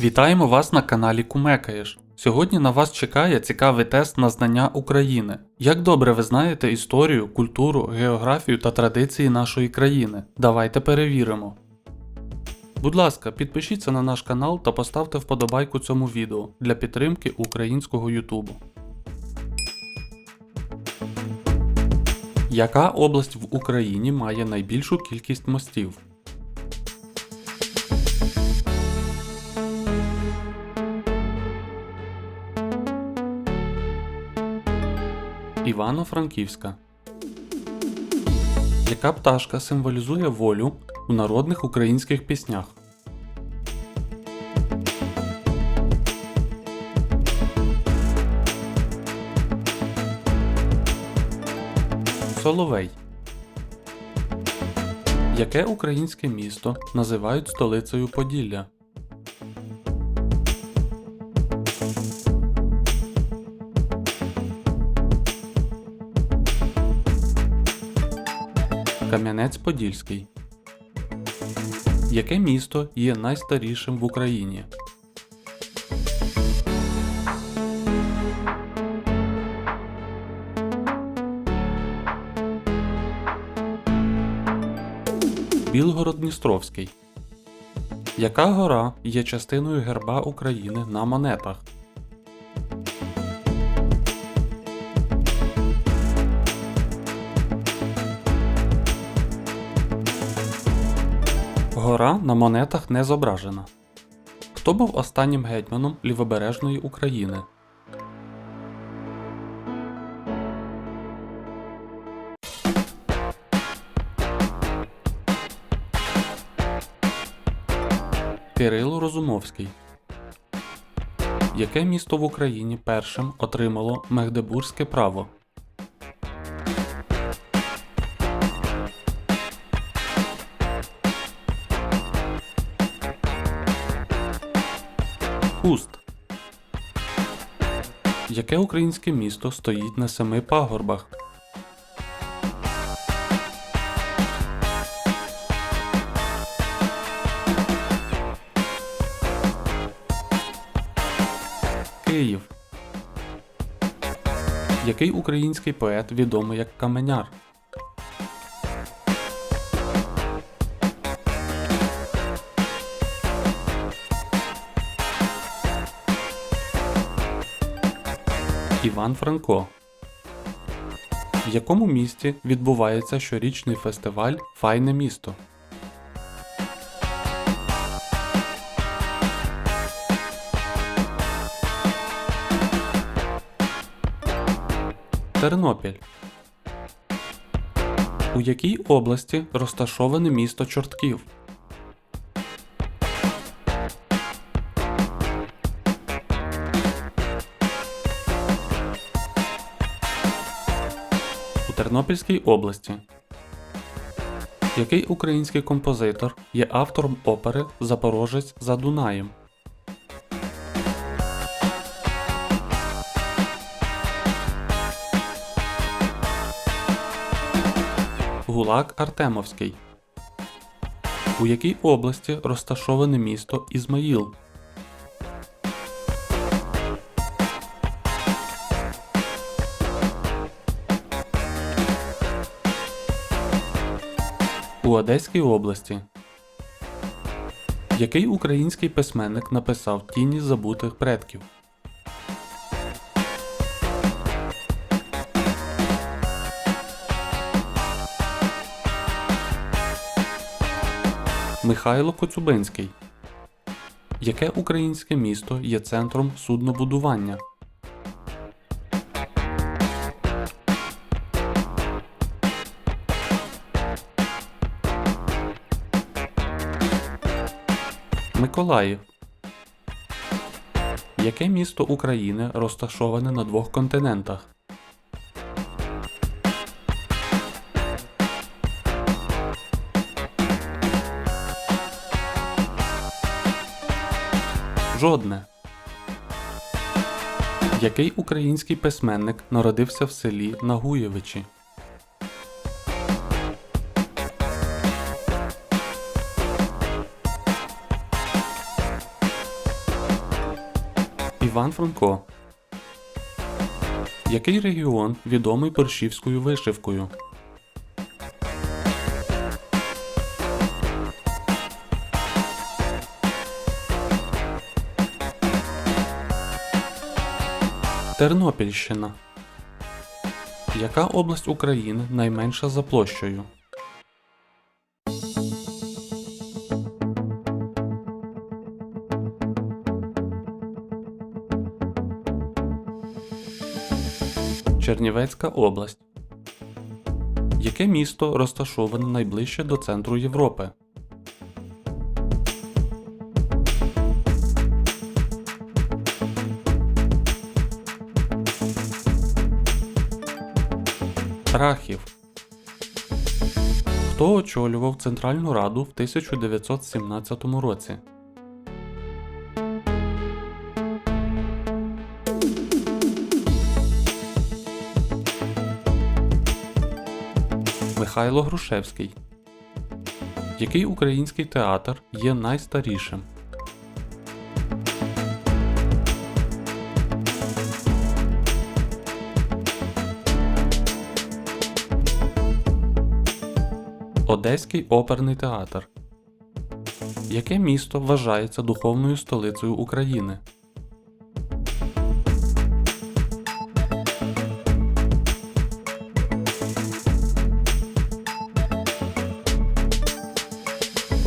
Вітаємо вас на каналі Кумекаєш. Сьогодні на вас чекає цікавий тест на знання України. Як добре ви знаєте історію, культуру, географію та традиції нашої країни? Давайте перевіримо. Будь ласка, підпишіться на наш канал та поставте вподобайку цьому відео для підтримки українського Ютубу. Яка область в Україні має найбільшу кількість мостів? Івано-Франківська. Яка пташка символізує волю у народних українських піснях? Соловей. Яке українське місто називають столицею Поділля? Кам'янець-Подільський. Яке місто є найстарішим в Україні? Білгород-Дністровський. Яка гора є частиною герба України на монетах? Гора на монетах не зображена. Хто був останнім гетьманом лівобережної України? Кирило Розумовський. Яке місто в Україні першим отримало Магдебурзьке право? Хуст. Яке українське місто стоїть на семи пагорбах? Київ. Який український поет відомий як Каменяр? Іван Франко. В якому місті відбувається щорічний фестиваль Файне місто? Тернопіль. У якій області розташоване місто Чортків? Тернопільській області. Який український композитор є автором опери Запорожець за Дунаєм? Гулак Артемовський. У якій області розташоване місто Ізмаїл? У Одеській області. Який український письменник написав Тіні забутих предків? Михайло Коцюбинський. Яке українське місто є центром суднобудування? Миколаїв. Яке місто України розташоване на двох континентах? Жодне. Який український письменник народився в селі Нагуєвичі? Іван Франко. Який регіон відомий борщівською вишивкою? Тернопільщина. Яка область України найменша за площею? Чернівецька область. Яке місто розташоване найближче до центру Європи? Рахів. Хто очолював Центральну Раду в 1917 році? Михайло Грушевський. Який український театр є найстарішим? Одеський оперний театр. Яке місто вважається духовною столицею України?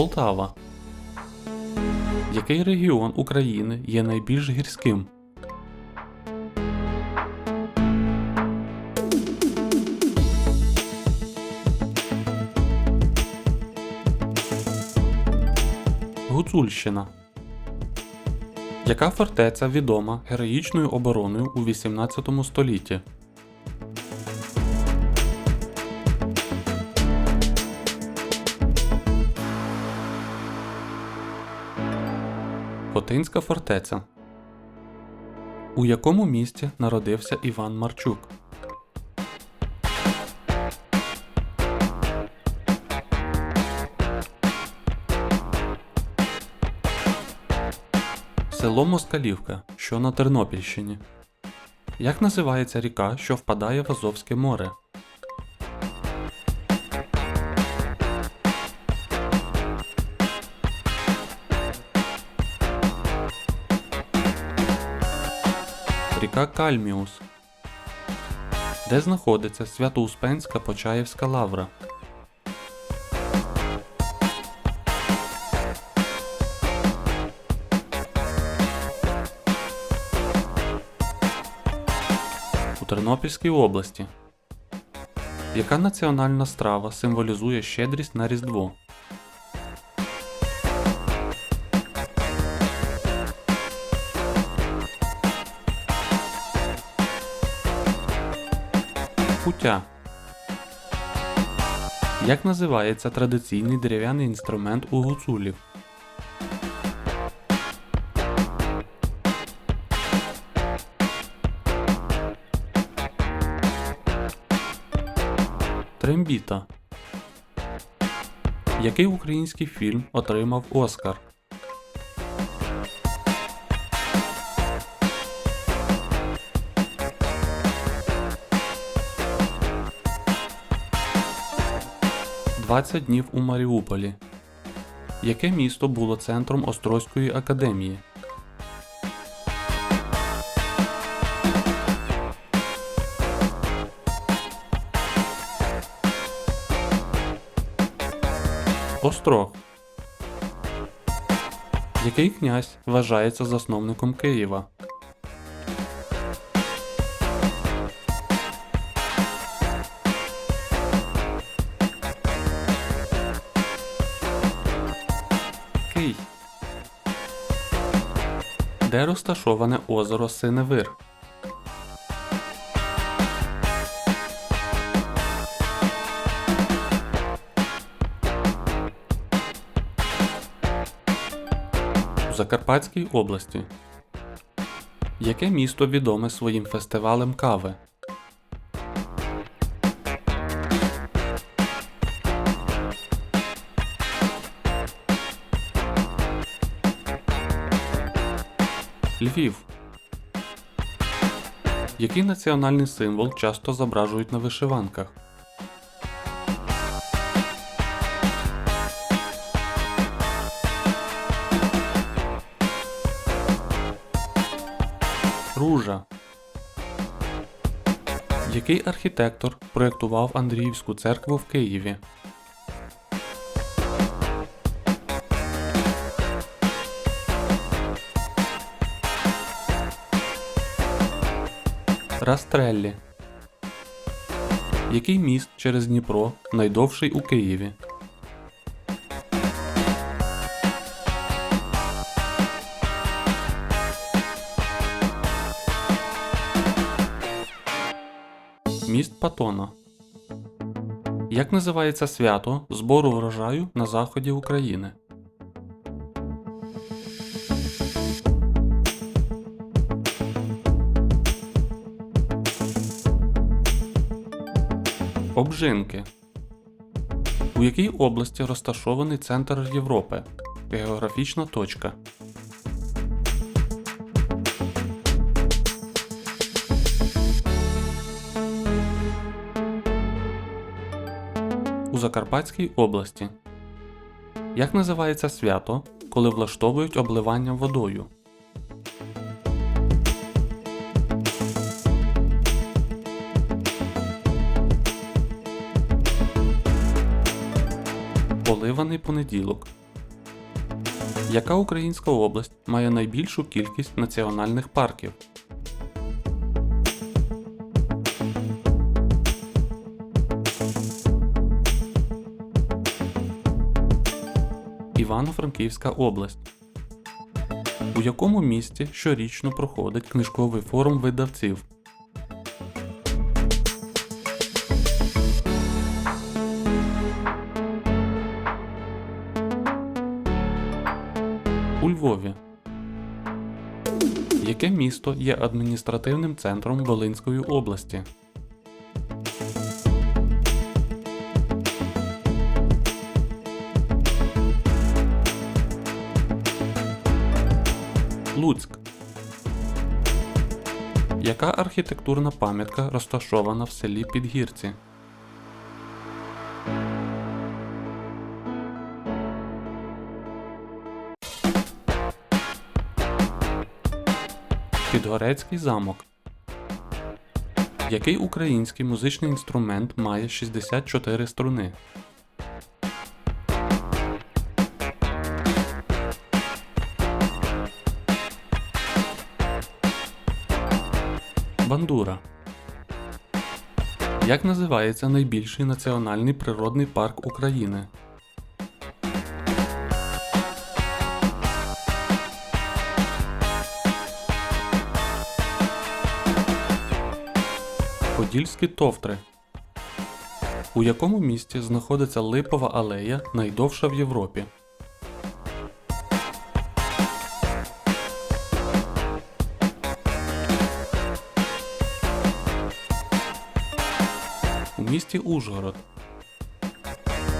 Полтава. Який регіон України є найбільш гірським? Гуцульщина. Яка фортеця відома героїчною обороною у 18 столітті? Хотинська фортеця. У якому місті народився Іван Марчук? Село Москалівка, що на Тернопільщині. Як називається ріка, що впадає в Азовське море? Ріка Кальміус. Де знаходиться Свято-Успенська Почаївська лавра? У Тернопільській області. Яка національна страва символізує щедрість на Різдво? Куття. Як називається традиційний дерев'яний інструмент у гуцулів? Трембіта. Який український фільм отримав Оскар? «20 днів у Маріуполі. Яке місто було центром Острозької академії? Острог. Який князь вважається засновником Києва? Кий. Де розташоване озеро Синевир? У Закарпатській області. Яке місто відоме своїм фестивалем кави? Львів. Який національний символ часто зображують на вишиванках? Ружа. Який архітектор проєктував Андріївську церкву в Києві? Растреллі. Який міст через Дніпро найдовший у Києві? Міст Патона. Як називається свято збору врожаю на заході України? Обжинки. У якій області розташований центр Європи? Географічна точка. У Закарпатській області. Як називається свято, коли влаштовують обливання водою? Яка українська область має найбільшу кількість національних парків? Івано-Франківська область. У якому місті щорічно проходить книжковий форум видавців? У Львові. Яке місто є адміністративним центром Волинської області? Луцьк. Яка архітектурна пам'ятка розташована в селі Підгірці? Підгорецький замок. Який український музичний інструмент має 64 струни? Бандура. Як називається найбільший національний природний парк України? Подільські товтри. У якому місті знаходиться Липова алея, найдовша в Європі? У місті Ужгород.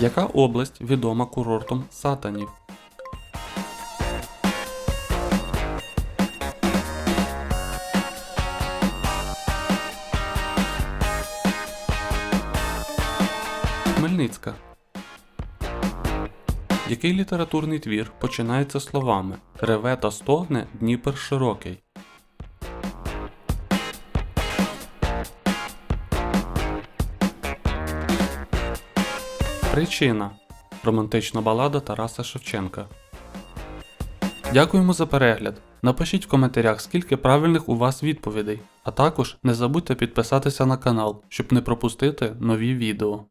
Яка область відома курортом Сатанів? Хмельницька. Який літературний твір починається словами Реве та стогне Дніпер широкий? Причина. Романтична балада Тараса Шевченка. Дякуємо за перегляд. Напишіть в коментарях, скільки правильних у вас відповідей. А також не забудьте підписатися на канал, щоб не пропустити нові відео.